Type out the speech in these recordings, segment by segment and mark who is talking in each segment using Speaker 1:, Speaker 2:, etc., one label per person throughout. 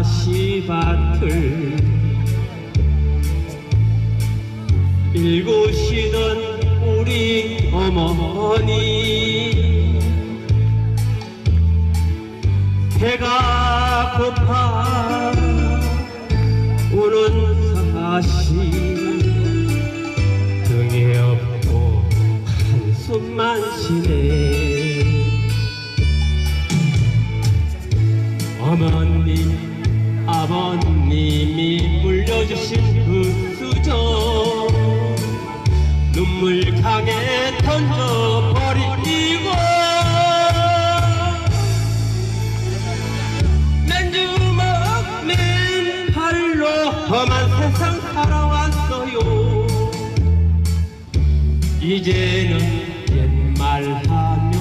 Speaker 1: 가시밭을 일구시던 우리 어머니. 배가 고파 우는 사시 등에 업고 한숨만 쉬네. 어머니 아버님이 물려주신 그 수저. 눈물 강에 던져버리고. 맨주먹 맨팔로 험한 세상 살아왔어요. 이제는 옛말하면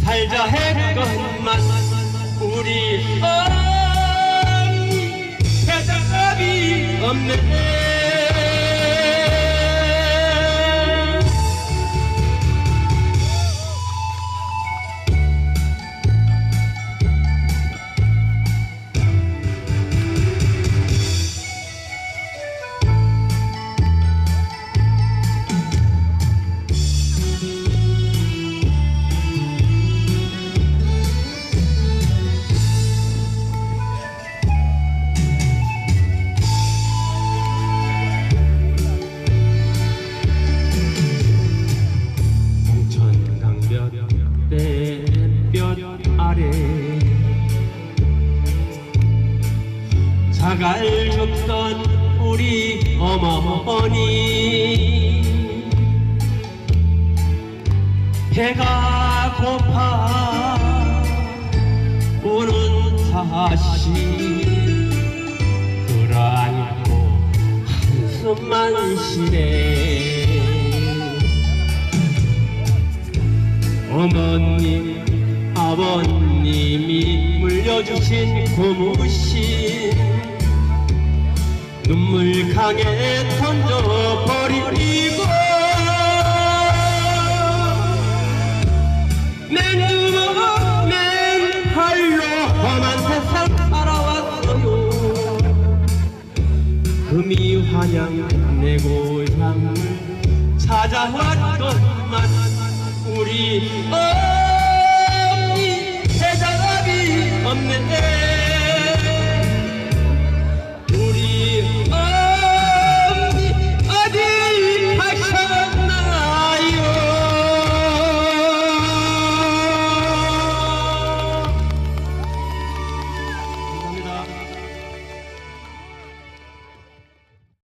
Speaker 1: 살자 했건만 우리 대 자갈 줍던 우리 어머니. 배가 고파 우는 사실 끌어안고 한숨만 쉬네. 어머님 아버님이 물려주신 고무신 눈물 강에 던져버리고 맨주먹 맨팔로 험한 세상 살아왔어요. 금이 환영 내 고향을 찾아왔건만 우리 어머니 대답이 없네